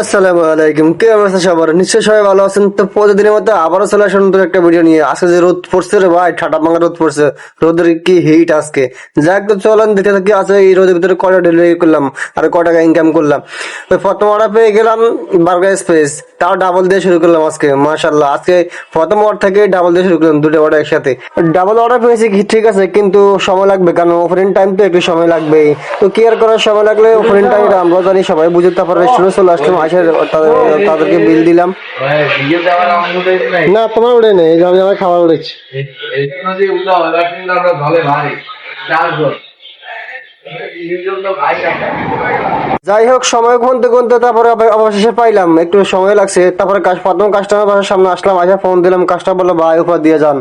আসসালামু আলাইকুম। কি অবস্থা সবার? নিশ্চয়ই সবাই ভালো আছেন। তো প্রতিদিনের মতো আবারও চলে আসুন নতুন একটা ভিডিও নিয়ে। আজকে যে রোদ পড়ছে রে ভাই ঠাটা ভাঙা রোদ পড়ছে। রোদের কি হিট আজকে? যাক তো চলেন দেখে থাকি আছে এই রোদের ভিতরে কটা ডেলিভারি করলাম আর ক টাকা ইনকাম করলাম। ওই প্রথম অর্ডার পেয়ে গেলাম বার্গার স্পেস তাও ডাবল দিয়ে শুরু করলাম আজকে মাশাল্লাহ আজকে প্রথম অর্ডার থেকে ডাবল দিয়ে শুরু করলাম দুটো অর্ডার একসাথে। ডাবল অর্ডার পেয়েছি কি, ঠিক আছে, কিন্তু সময় লাগবে, কারণ ওপেনিং টাইম তো একটু সময় লাগবে তো কেয়ার করার সময় লাগলে ওপেনিং টাইম আমরা জানি সবাই বুঝতে তারপর রেস্টুরেন্ট চলে আসলাম আসে তাদেরকে বিল দিলাম। নাই। না তোমার উঠে নেই আমি আমার খাবার হয় না। যাই হোক সময় গুনতে গুনতে তারপরে অবশেষে পাইলাম। একটু সময় লাগছে। তারপরে কাজ প্রথম কাস্টমার বাসার সামনে আসলাম আসে ফোন দিলাম কাস্টমার বলল ভাই উপর দিয়ে যান।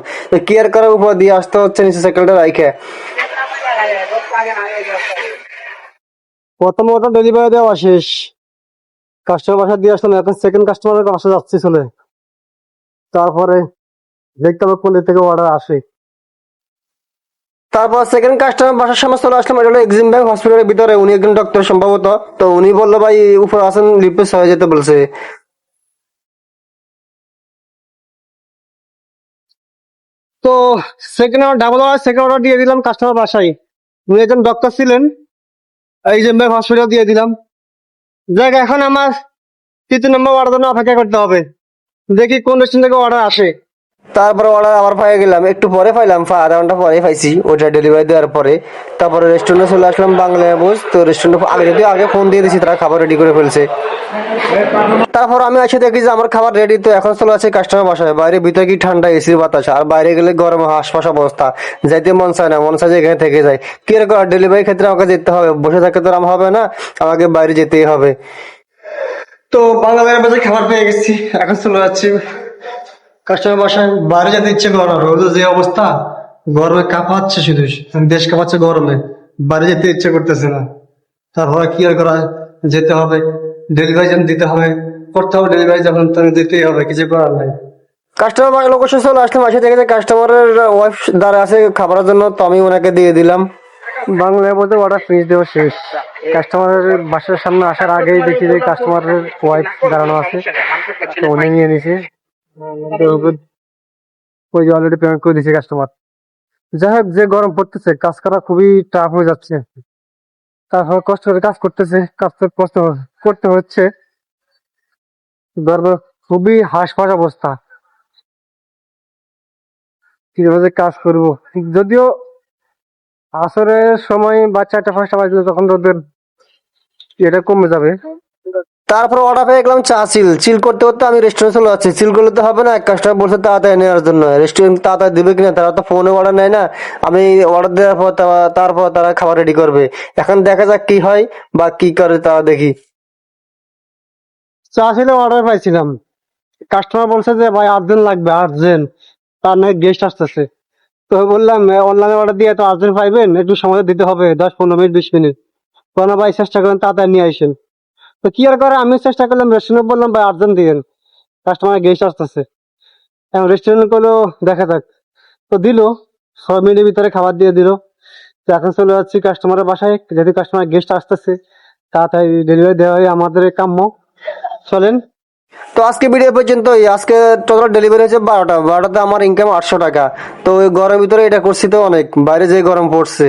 কেয়ার করার উপর দিয়ে আসতে হচ্ছে নিচে সাইকেলটা রাইখে। প্রথম ওটা ডেলিভারি দেওয়া শেষ। কাস্টমার বাসা দিয়ে আসলাম এখন সেকেন্ড কাস্টমারের বাসা যাচ্ছে চলে। তারপরে দেখতে হবে কোন থেকে অর্ডার আসে। তারপর সেকেন্ড কাস্টমার বাসার সামনে চলে আসলাম, এটা হলো এক্সিম ব্যাংক হসপিটালের ভিতরে। উনি একজন ডক্টর সম্ভবত। তো উনি বলল, ভাই উপরে আসেন রিপ্লেস হয়ে যেতে বলছে। তো second double order second order দিয়ে দিলাম কাস্টমার বাসায়। উনি একজন ডক্টর ছিলেন যে ব্যাংক হসপিটাল দিয়ে দিলাম। দেখ এখন আমার তৃতীয় নম্বর অর্ডার জন্য অপেক্ষা করতে হবে। দেখি কোন রেস্টুরেন্ট থেকে অর্ডার আসে। তারপরে অর্ডার আবার পাই গেলাম। একটু পরে পাইলাম আধা ঘণ্টা পরে পাইছি। ওটা ডেলিভারি দেওয়ার পরে তারপরে রেস্টুরেন্টে চলে আসলাম বাংলা বুঝ। তো রেস্টুরেন্টে আগে যদি আগে ফোন দিয়ে দিছি, তারা খাবার রেডি করে ফেলছে। তারপর আমি এসে দেখি যে আমার খাবার রেডি তো এখন চলে আছে কাস্টমার বাসায়। বাইরে ভিতরে কি ঠান্ডা এসির বাতাস, আর বাইরে গেলে গরম হাঁসফাঁস অবস্থা। যাইতে মন চায় না, মন চায় যে এখানে থেকে যায়। কি এরকম ডেলিভারি ক্ষেত্রে আমাকে যেতে হবে? বসে থাকতে তো আর আমার হবে না, আমাকে বাইরে যেতেই হবে। তো বাংলা বাইরের বাজারে খাবার পেয়ে গেছি, এখন চলে যাচ্ছি। কাস্টমার বাসায় বাইরে যেতে ইচ্ছে করে না রোদের যে অবস্থা, গরমে কাঁপাচ্ছে শুধু। দেশ কাঁপাচ্ছে গরমে, বাইরে যেতে ইচ্ছে করতেছে না। তারপরে কি আর করা যেতে হবে? ডেলিভারি যখন দিতে হবে। করতে হবে ডেলিভারি যখন তখন দিতেই হবে, কিছু করার নাই। কাস্টমার লোকেশন চলে আসলাম আসে দেখে কাস্টমারের ওয়াইফ দাঁড়া আছে খাবারের জন্য, তো আমি ওনাকে দিয়ে দিলাম। বাংলায় বলতে অর্ডার ফিনিশ দেওয়া শেষ। কাস্টমারের বাসার সামনে আসার আগেই দেখি যে কাস্টমারের ওয়াইফ দাঁড়ানো আছে। তো উনি নিয়ে নিছে। ওই যে অলরেডি পেমেন্ট করে দিয়েছে কাস্টমার যাই হোক, যে গরম পড়তেছে, কাজ করা খুবই টাফ হয়ে যাচ্ছে। তারপর কষ্ট করে কাজ করতেছে, কাজ কষ্ট করতে হচ্ছে। খুবই হাসপাস অবস্থা। কীভাবে কাজ করব। যদিও আসরের সময় বা চারটা পাঁচটা বাজলে তখন রোদের এটা কমে যাবে। তারপর অর্ডার পেয়ে গেলাম চা চিল চিল করতে করতে আমি রেস্টুরেন্ট চলে যাচ্ছি। চিল করলে তো হবে না কাস্টমার বলছে তাড়াতাড়ি নেওয়ার জন্য। রেস্টুরেন্ট তাড়াতাড়ি দিবে কিনা তারা তো ফোনে অর্ডার নেয় না। আমি অর্ডার দেওয়ার পর তারপর তারা খাবার রেডি করবে। এখন দেখা যাক কি হয় বা কি করে তা দেখি। চা ছিল অর্ডার পাইছিলাম। কাস্টমার বলছে যে, ভাই, আর্জেন্ট লাগবে, আর্জেন্ট। তার নাকি গেস্ট আসতেছে। তো বললাম অনলাইনে অর্ডার দিয়ে তো আর্জেন্ট পাইবেন? একটু সময় দিতে হবে, দশ, পনেরো মিনিট, বিশ মিনিট। কোনো ভাই, চেষ্টা করেন, তাড়াতাড়ি নিয়ে আসেন। তো কি আর করে? আমি চেষ্টা করলাম রেস্টুরেন্ট বললাম, ভাই, আর্জেন্ট দিয়েন কাস্টমার গেস্ট আসতেছে। এখন রেস্টুরেন্ট করল দেখা যাক। তো দিল ছয় মিলে ভিতরে খাবার দিয়ে দিল। তো এখন চলে যাচ্ছি কাস্টমারের বাসায়। যেহেতু কাস্টমার গেস্ট আসতেছে, তাড়াতাড়ি ডেলিভারি দেওয়া হয় আমাদের কাম্য। চলেন। তো আজকে ভিডিও পর্যন্ত আজকে টোটাল ডেলিভারি হয়েছে বারোটা। বারোটাতে আমার ইনকাম আটশো টাকা। তো ওই গরমের ভিতরে এটা করছি তো অনেক। বাইরে যে গরম পড়ছে।